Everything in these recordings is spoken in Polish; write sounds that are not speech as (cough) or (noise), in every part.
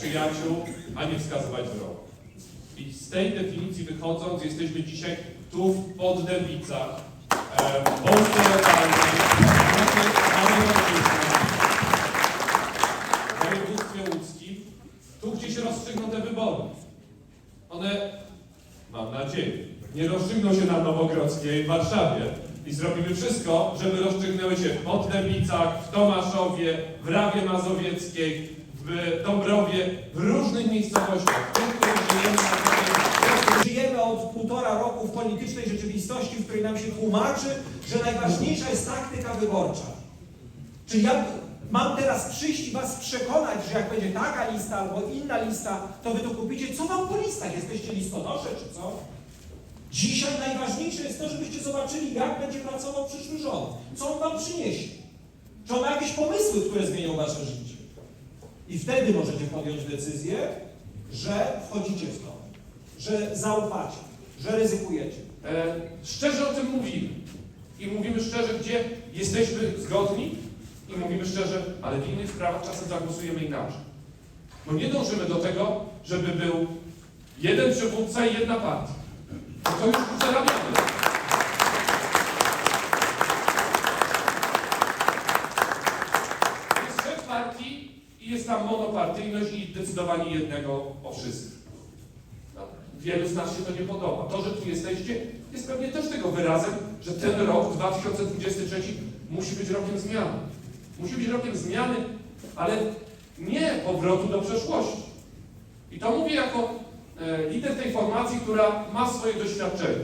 przyjaciół, a nie wskazywać wrogów. I z tej definicji wychodząc, jesteśmy dzisiaj tu w Poddębicach, w Polsce lokalnej, Aniołowicach, w województwie łódzkim, tu gdzie się rozstrzygną te wybory. One, mam nadzieję, nie rozstrzygną się na Nowogrodzkiej w Warszawie i zrobimy wszystko, żeby rozstrzygnęły się w Poddębicach, w Tomaszowie, w Rawie Mazowieckiej, w Dąbrowie, w różnych miejscowościach, żyjemy od półtora roku w politycznej rzeczywistości, w której nam się tłumaczy, że najważniejsza jest taktyka wyborcza. Czy ja mam teraz przyjść i was przekonać, że jak będzie taka lista albo inna lista, to wy to kupicie? Co wam po listach? Jesteście listonosze czy co? Dzisiaj najważniejsze jest to, żebyście zobaczyli, jak będzie pracował przyszły rząd. Co on wam przyniesie. Czy on ma jakieś pomysły, które zmienią wasze życie. I wtedy możecie podjąć decyzję, że wchodzicie w to, że zaufacie, że ryzykujecie. E, szczerze o tym mówimy. I mówimy szczerze, gdzie jesteśmy zgodni i mówimy szczerze, ale w innych sprawach czasem zagłosujemy inaczej. Bo nie dążymy do tego, żeby był jeden przywódca i jedna partia. To już zarabiamy. Jest szef partii i monopartyjność i decydowanie jednego o wszystkim. No, Wielu z nas się to nie podoba. To, że tu jesteście, jest pewnie też tego wyrazem, że ten rok 2023 musi być rokiem zmiany. Musi być rokiem zmiany, ale nie powrotu do przeszłości. I to mówię jako e, lider tej formacji, która ma swoje doświadczenie.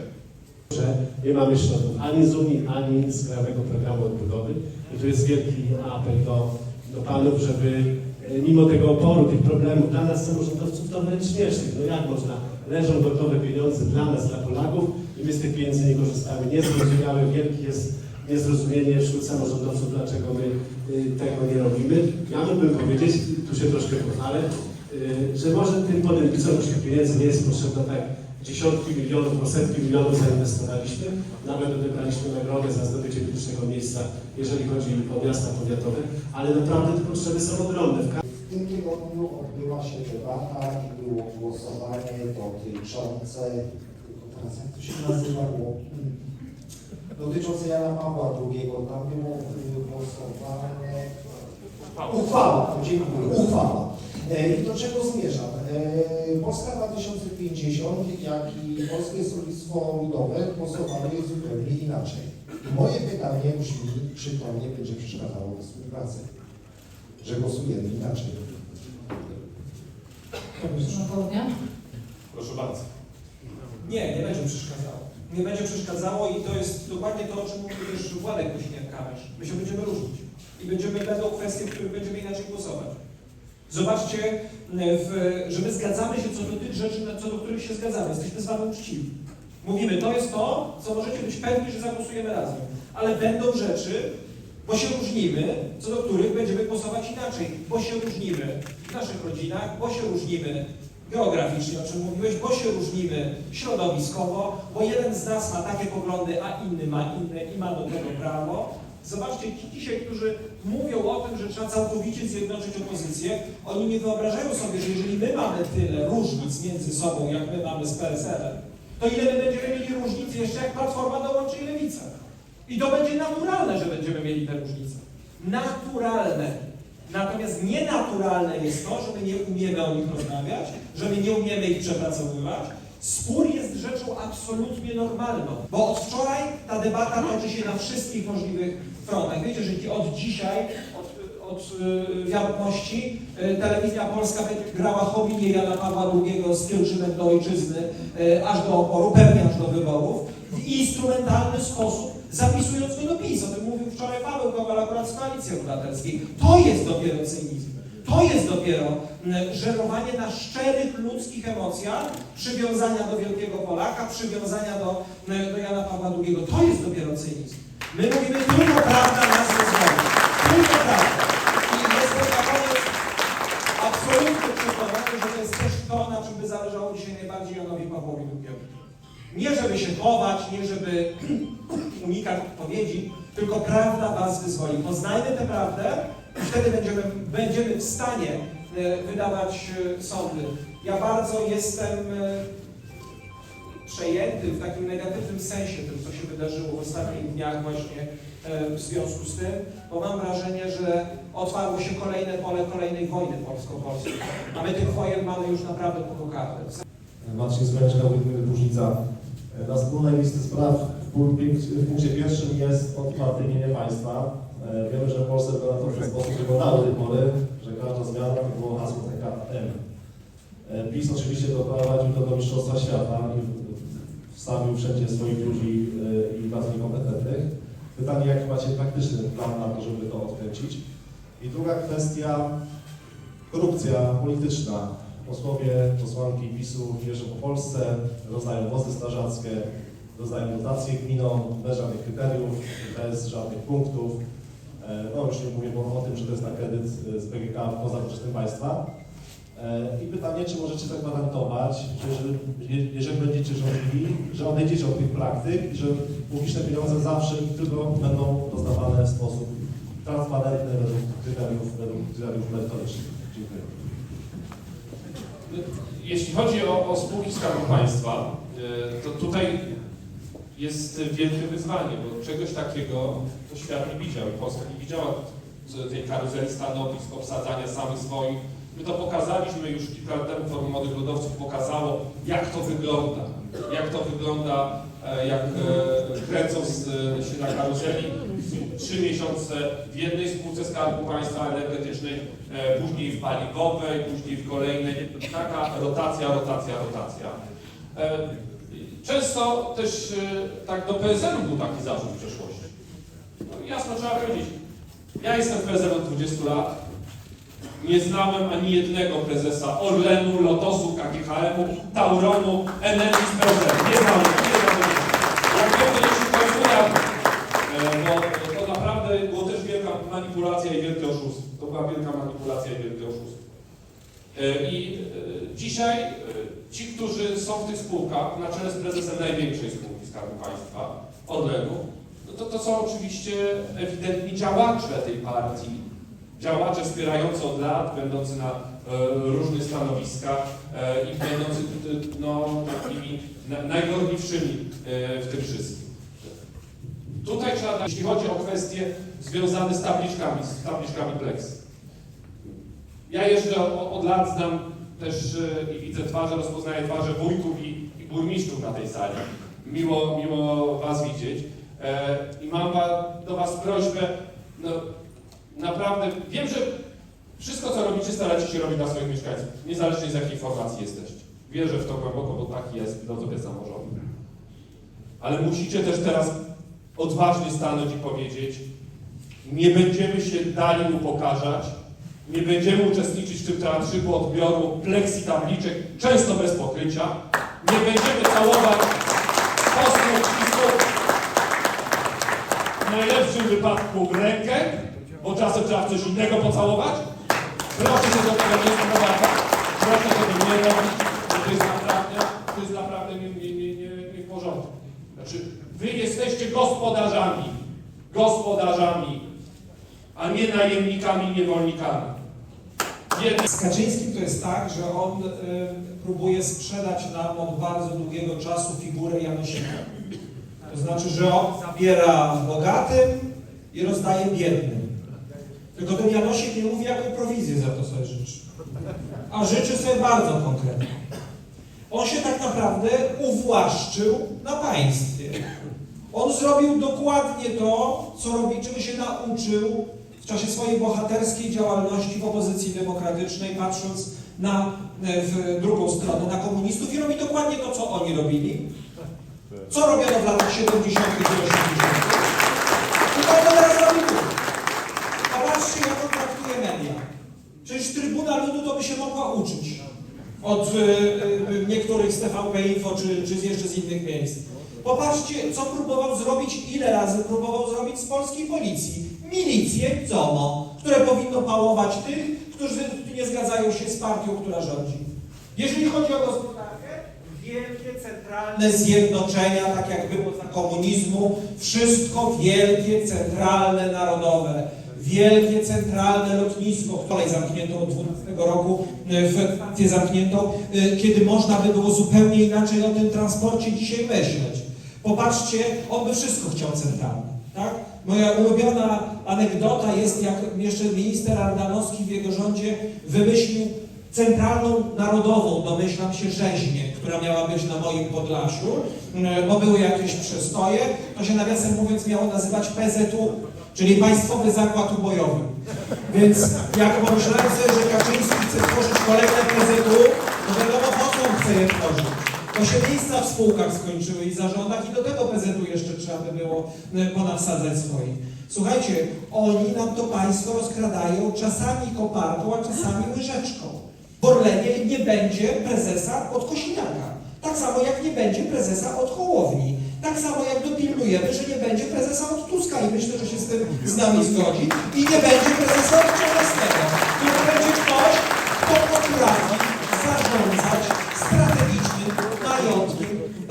nie mamy środków ani z Unii, ani z Krajowego Programu Odbudowy. I tu jest wielki apel do, do panów, żeby mimo tego oporu, tych problemów dla nas samorządowców to wręcz śmiesznych. No jak można? Leżą gotowe pieniądze dla nas, dla Polaków i my z tych pieniędzy nie korzystamy. Niezrozumiałe, wielkie jest niezrozumienie wśród samorządowców, dlaczego my y, tego nie robimy. Ja mógłbym powiedzieć, tu się troszkę pochwalę, y, że może tym podębicom już pieniędzy nie jest potrzebne tak dziesiątki milionów, setki milionów zainwestowaliśmy. Nawet odebraliśmy nagrodę za zdobycie pierwszego miejsca, jeżeli chodzi o miasta powiatowe, ale naprawdę te potrzeby są ogromne. Tym tygodniu odbyła się debata i było głosowanie dotyczące, teraz jak to się nazywało, dotyczące Jana Pawła II. Tam było głosowanie, uchwała, dziękuję, uchwała. E, I do czego zmierzam? E, Polska 2050, jak i Polskie Stronnictwo Ludowe głosowały zupełnie inaczej. I moje pytanie brzmi, czy to nie będzie przeszkadzało we współpracy? Że głosujemy inaczej. Napoleon? Proszę bardzo. Nie, nie będzie przeszkadzało. Nie będzie przeszkadzało i to jest dokładnie to, o czym mówił też Władek Kosiniak-Kamysz. My się będziemy różnić. I będziemy, będą kwestie, w których będziemy inaczej głosować. Zobaczcie, w, że my zgadzamy się co do tych rzeczy, co do których się zgadzamy. Jesteśmy z Wami uczciwi. Mówimy, to jest to, co możecie być pewni, że zagłosujemy razem. Ale będą rzeczy, bo się różnimy, co do których będziemy głosować inaczej. Bo się różnimy w naszych rodzinach, bo się różnimy geograficznie, o czym mówiłeś, bo się różnimy środowiskowo, bo jeden z nas ma takie poglądy, a inny ma inne i ma do tego prawo. Zobaczcie, ci dzisiaj, którzy mówią o tym, że trzeba całkowicie zjednoczyć opozycję, oni nie wyobrażają sobie, że jeżeli my mamy tyle różnic między sobą, jak my mamy z PSL-em, to ile my będziemy mieli różnic jeszcze, jak Platforma dołączy i Lewica. I to będzie naturalne, że będziemy mieli te różnice. Naturalne. Natomiast nienaturalne jest to, że my nie umiemy o nich rozmawiać, że my nie umiemy ich przepracowywać. Spór jest rzeczą absolutnie normalną, bo od wczoraj ta debata toczy się na wszystkich możliwych frontach. Wiecie, że od dzisiaj, od, od y, wiadomości, y, telewizja polska grała homilię Jana Pawła II z pielgrzymek do ojczyzny, y, aż do oporu, pewnie aż do wyborów, w instrumentalny sposób, zapisując go do PiS. O tym mówił wczoraj Paweł Kowal akurat z Koalicji Obywatelskiej. To jest dopiero cynizm. To jest dopiero mm, żerowanie na szczerych ludzkich emocjach, przywiązania do wielkiego Polaka, przywiązania do, mm, do Jana Pawła II. To jest dopiero cynizm. My mówimy, tylko prawda nas rozwodzi. Tylko prawda. I jestem na koniec absolutnie przekonany, że to jest też to, na czym by zależało dzisiaj najbardziej Janowi Pawłowi II. Nie żeby się chować, nie żeby (clears throat) unikać odpowiedzi, tylko prawda was wyzwoli. Poznajmy tę prawdę i wtedy będziemy, będziemy w stanie e, wydawać e, sądy. Ja bardzo jestem e, przejęty w takim negatywnym sensie tym, co się wydarzyło w ostatnich dniach właśnie w związku z tym, bo mam wrażenie, że otwarło się kolejne pole kolejnej wojny polsko-polskiej, a my tych wojen mamy już naprawdę po kartę. Marcin Zmęczka, Wójt Różnica. Na wspólnej listy spraw w punk- w punkcie pierwszym jest odpartyjnienie państwa. E, Wiemy, że w Polsce to w ten sposób wyglądało do tej pory, że każda zmiana to było hasło TKM. E, PiS oczywiście doprowadził to do Mistrzostwa Świata i wstawił wszędzie swoich ludzi e, i bardzo niekompetentnych. Pytanie, jaki macie praktyczny plan na to, żeby to odkręcić? I druga kwestia, korupcja polityczna. Posłowie, posłanki PiSu jeżdżą po Polsce, rozdają wozy strażackie, rozdają dotacje gminom bez żadnych kryteriów, bez żadnych punktów. E, No już nie mówię o tym, że to jest na kredyt e, z BGK poza budżetem państwa. E, I pytanie, czy możecie zagwarantować, że jeżeli, będziecie rządzili, że odejdziecie od tych praktyk i że publiczne pieniądze zawsze tylko będą rozdawane w sposób transparentny według kryteriów, według kryteriów merytorycznych. Jeśli chodzi o, o spółki Skarbu Państwa, e, to tutaj jest wielkie wyzwanie, bo czegoś takiego to świat nie widział. Polska nie widziała tej karuzeli stanowisk, obsadzania samych swoich. My to pokazaliśmy już kilka lat temu, Forum Młodych Ludowców pokazało, jak to wygląda. Jak to wygląda, e, jak e, kręcą się na karuzeli trzy miesiące w jednej spółce Skarbu Państwa energetycznej, e, później w paliwowej, później w kolejnej. Taka rotacja, rotacja, rotacja. E, Często też e, tak do PSL-u był taki zarzut w przeszłości. No, jasno trzeba powiedzieć, ja jestem PSL od 20 lat. Nie znałem ani jednego prezesa Orlenu, Lotosu, KGHM-u, Tauronu, Eneli z nie znałem. Jak wiem, to jeszcze Państwu E, bo to naprawdę było też wielka manipulacja i wielkie oszustwo. To była wielka manipulacja i wielkie oszustwo. E, I e, dzisiaj e, ci, którzy są w tych spółkach, na czele z prezesem największej spółki Skarbu Państwa, Orlenu, no to, to są oczywiście ewidentni działacze tej partii, działacze wspierający od lat, będący na e, różnych stanowiskach e, i będący e, no, takimi na, najgorliwszymi e, w tym wszystkim. Tutaj trzeba, jeśli chodzi o kwestie związane z tabliczkami, z tabliczkami Plex. Ja jeżdżę od, lat, znam też e, i widzę twarze, rozpoznaję twarze wójtów i, i burmistrzów na tej sali. Miło, miło Was widzieć. E, I mam do Was prośbę, no, naprawdę, wiem, że wszystko, co robicie, staracie się robić dla swoich mieszkańców, niezależnie z jakiej formacji jesteście. Wierzę w to głęboko, bo taki jest filozofia samorządu. Ale musicie też teraz odważnie stanąć i powiedzieć, nie będziemy się dali upokarzać, nie będziemy uczestniczyć w tym teatrzyku odbioru pleksji tabliczek, często bez pokrycia, nie będziemy całować posłów PiSu w najlepszym wypadku rękę, bo czasem trzeba coś innego pocałować. Proszę się do tego nie sprowadzać, proszę tego nie robić, bo to jest naprawdę, to jest naprawdę nie, nie, nie, nie, nie w porządku. Znaczy, wy jesteście gospodarzami, gospodarzami, a nie najemnikami, niewolnikami. Z Kaczyńskim to jest tak, że on y, próbuje sprzedać nam od bardzo długiego czasu figurę Janosika. To znaczy, że on zabiera bogatym i rozdaje biednym. Tylko ten Janosik nie mówi, jaką prowizję za to sobie życzy. A życzy sobie bardzo konkretnie. On się tak naprawdę uwłaszczył na państwie. On zrobił dokładnie to, co robi, czego się nauczył w czasie swojej bohaterskiej działalności w opozycji demokratycznej, patrząc na e, w drugą stronę, na komunistów i robi dokładnie to, co oni robili. Co robiono w latach 70. i 80. I to teraz robi tu. Popatrzcie, jak on traktuje media. Przecież Trybuna Ludu to by się mogła uczyć od y, y, niektórych z TVP Info czy, czy jeszcze z innych miejsc. Popatrzcie, co próbował zrobić, ile razy próbował zrobić z polskiej policji. Milicję COMO, które powinno pałować tych, którzy nie zgadzają się z partią, która rządzi. Jeżeli chodzi o gospodarkę, wielkie centralne zjednoczenia, tak jak było za komunizmu, wszystko wielkie, centralne, narodowe. wielkie centralne lotnisko, kolej zamknięto od 12 roku, y, w stację zamkniętą, y, kiedy można by było zupełnie inaczej o tym transporcie dzisiaj myśleć. Popatrzcie, on by wszystko chciał centralnie. Tak? Moja ulubiona anegdota jest, jak jeszcze minister Ardanowski w jego rządzie wymyślił centralną narodową, domyślam się, rzeźnię, która miała być na moim Podlasiu, e, bo były jakieś przestoje. To się nawiasem mówiąc miało nazywać PZU, czyli Państwowy Zakład Ubojowy. Więc jak pomyślałem sobie, że Kaczyński chce stworzyć kolejne PZU, to wiadomo po co on chce je tworzyć. To się miejsca w spółkach skończyły i zarządach i do tego PZU jeszcze trzeba by było e, ponawsadzać swoich. Słuchajcie, oni nam to państwo rozkradają czasami koparką, a czasami łyżeczką. W Orlenie nie będzie prezesa od Kosiniaka. Tak samo jak nie będzie prezesa od Hołowni. Tak samo jak dopilnujemy, że nie będzie prezesa od Tuska i myślę, że się z tym z nami zgodzi. I nie będzie prezesa od Czarneckiego. Tylko będzie ktoś, kto potrafi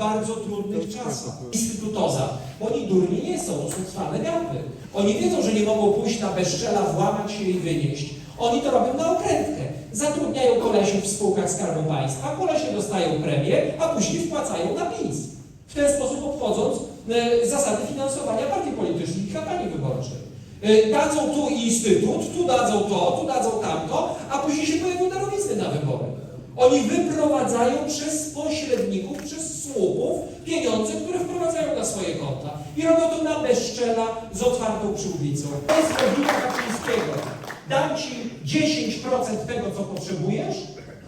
bardzo trudnych czasach. Instytutoza, oni durni nie są, to są cwane gapy. Oni wiedzą, że nie mogą pójść na bezczela, włamać się i wynieść. Oni to robią na okrętkę. Zatrudniają kolesiów w spółkach Skarbu Państwa, kolesie dostają premię, a później wpłacają na PiS. W ten sposób obchodząc e, zasady finansowania partii politycznych i kampanii wyborczej. E, dadzą tu instytut, tu dadzą to, tu dadzą tamto, a później się pojawią darowizny na wybory. Oni wyprowadzają przez pośredników, przez słupów pieniądze, które wprowadzają na swoje konta. I robią to na bezczela z otwartą przyłbicą. To jest logika Kaczyńskiego. Dam Ci 10% tego, co potrzebujesz,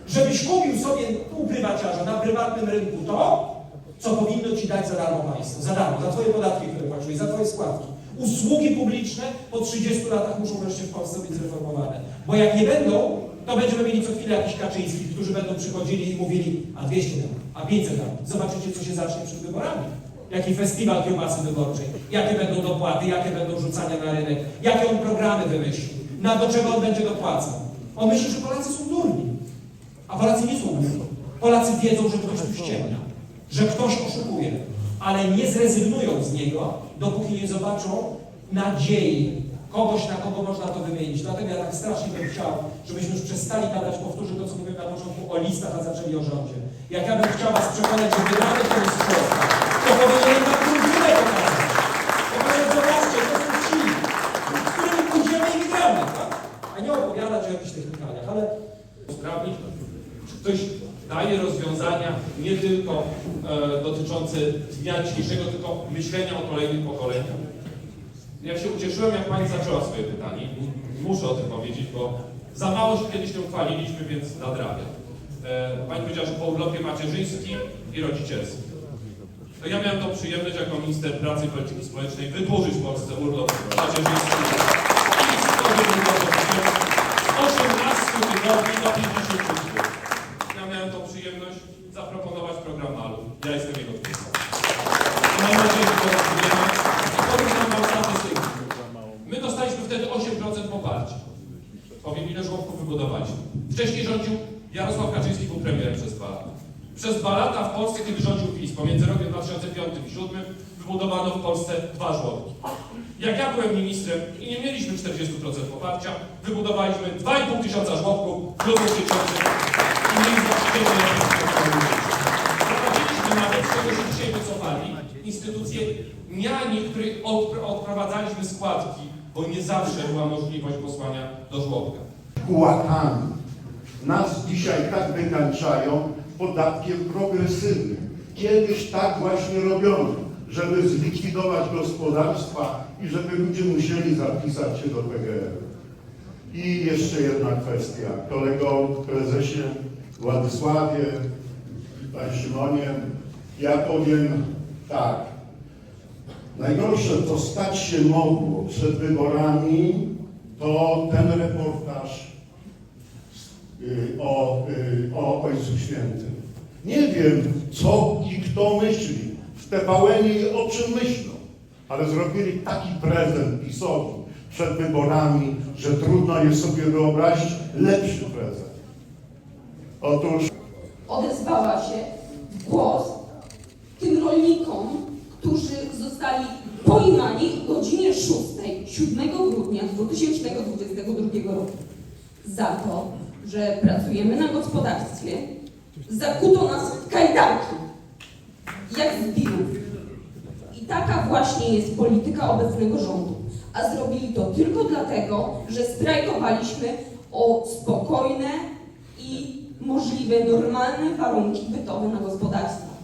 żebyś kupił sobie u prywaciarza na prywatnym rynku to, co powinno Ci dać za darmo państwo. Za darmo, za Twoje podatki, które płaciłeś, za Twoje składki. Usługi publiczne po 30 latach muszą wreszcie w Polsce być zreformowane. Bo jak nie będą, to będziemy mieli co chwilę jakichś Kaczyńskich, którzy będą przychodzili i mówili, a 200 dam, a 500 dam. Zobaczycie, co się zacznie przed wyborami. Jaki festiwal kiełbasy wyborczej, jakie będą dopłaty, jakie będą rzucania na rynek, jakie on programy wymyśli, na do czego on będzie dopłacał. On myśli, że Polacy są durni, a Polacy nie są durni. Polacy wiedzą, że ktoś tu ściemnia, że ktoś oszukuje, ale nie zrezygnują z niego, dopóki nie zobaczą nadziei, kogoś, na kogo można to wymienić. Dlatego ja tak strasznie bym chciał, żebyśmy już przestali gadać, powtórzę to, co mówiłem na początku o listach, a zaczęli o rządzie. Jak ja bym chciał Was przekonać, że wygramy ten sport, to powinienem na trudne pokazać. Pokazać, zobaczcie, to są ci, z którymi pójdziemy i wygramy, tak? A nie opowiadać o jakichś technikaliach, ale usprawnić. Czy ktoś daje rozwiązania nie tylko e, dotyczące dnia dzisiejszego, tylko myślenia o kolejnych pokoleniach? Ja się ucieszyłem, jak Pani zaczęła swoje pytanie. Muszę o tym powiedzieć, bo za mało się kiedyś nie uchwaliliśmy, więc nadrabiam. E, Pani powiedziała, że po urlopie macierzyńskim i rodzicielskim. To ja miałem tą przyjemność jako minister pracy i polityki społecznej wydłużyć w Polsce urlop macierzyński urlop 18 tygodni do 50 dni. Ja miałem tą przyjemność zaproponować program MALU. Ja jestem jego twórcą. Mam nadzieję, że to rozumiem. I powiem wam statystyki. My dostaliśmy wtedy 8% poparcia. Powiem, ile żłobków wybudowaliśmy. Wcześniej rządził Jarosław Kaczyński, był premierem przez dwa lata. Przez dwa lata w Polsce, kiedy rządził PiS, pomiędzy rokiem 2005 i 2007, wybudowano w Polsce dwa żłobki. Jak ja byłem ministrem i nie mieliśmy 40% poparcia, wybudowaliśmy 2,5 tysiąca żłobków, klubów dziecięcych i mieliśmy Prowadziliśmy nawet, z czego się dzisiaj wycofali, instytucje niani, których odpr- odprowadzaliśmy składki, bo nie zawsze była możliwość posłania do żłobka. kłakami. Nas dzisiaj tak wykańczają podatkiem progresywnym. Kiedyś tak właśnie robiono, żeby zlikwidować gospodarstwa i żeby ludzie musieli zapisać się do PGR. I jeszcze jedna kwestia. Kolego prezesie Władysławie, Panie Szymonie, ja powiem tak. Najgorsze, co stać się mogło przed wyborami, to ten reportaż y, o, y, o Ojcu Świętym. Nie wiem, co i kto myśli w te Wałęsie o czym myślą, ale zrobili taki prezent PiSowi przed wyborami, że trudno jest sobie wyobrazić lepszy prezent. Otóż odezwała się w głos tym rolnikom, którzy zostali pojmani o godzinie 6, 7 grudnia 2022 roku. Za to, że pracujemy na gospodarstwie, zakuto nas w kajdanki, jak zbirów. I taka właśnie jest polityka obecnego rządu. A zrobili to tylko dlatego, że strajkowaliśmy o spokojne i możliwe normalne warunki bytowe na gospodarstwach.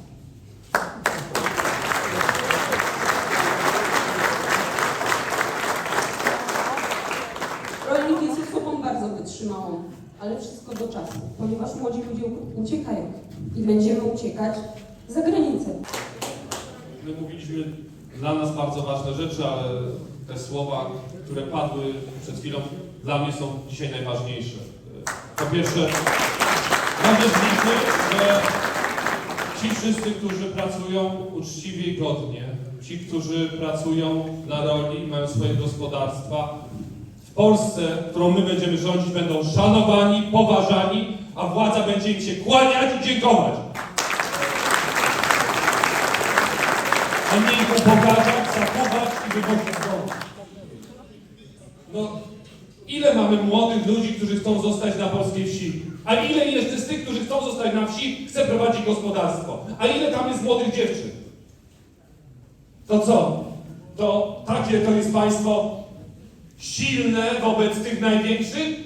Rolnik jest osobą bardzo wytrzymałą, ale wszystko do czasu, ponieważ młodzi ludzie uciekają i będziemy uciekać za granicę. My mówiliśmy dla nas bardzo ważne rzeczy, ale te słowa, które padły przed chwilą, dla mnie są dzisiaj najważniejsze. Po pierwsze, mam wrażenie, że ci wszyscy, którzy pracują uczciwie i godnie, ci, którzy pracują dla roli, mają swoje gospodarstwa, w Polsce, którą my będziemy rządzić, będą szanowani, poważani, a władza będzie im się kłaniać i dziękować. a nie ich upokarzać, zakuwać i wywozić. No, ile mamy młodych ludzi, którzy chcą zostać na polskiej wsi? A ile z tych, którzy chcą zostać na wsi, chce prowadzić gospodarstwo? A ile tam jest młodych dziewczyn? To co? To takie to jest państwo silne wobec tych największych,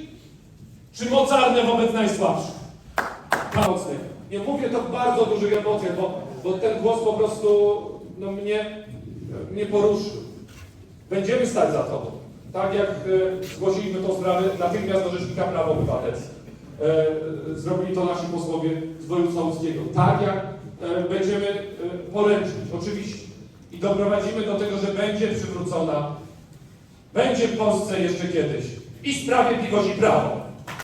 czy mocarne wobec najsłabszych? Mocnych. Nie mówię to w bardzo dużych emocjach, bo, bo ten głos po prostu no, mnie, mnie poruszył. Będziemy stać za tobą. Tak jak e, zgłosiliśmy tą sprawę natychmiast do Rzecznika Praw Obywatelskich. E, e, zrobili to nasi posłowie z województwa łódzkiego. Tak jak będziemy poręczyć, oczywiście. I doprowadzimy do tego, że będzie przywrócona, będzie w Polsce jeszcze kiedyś i sprawiedliwość i prawo.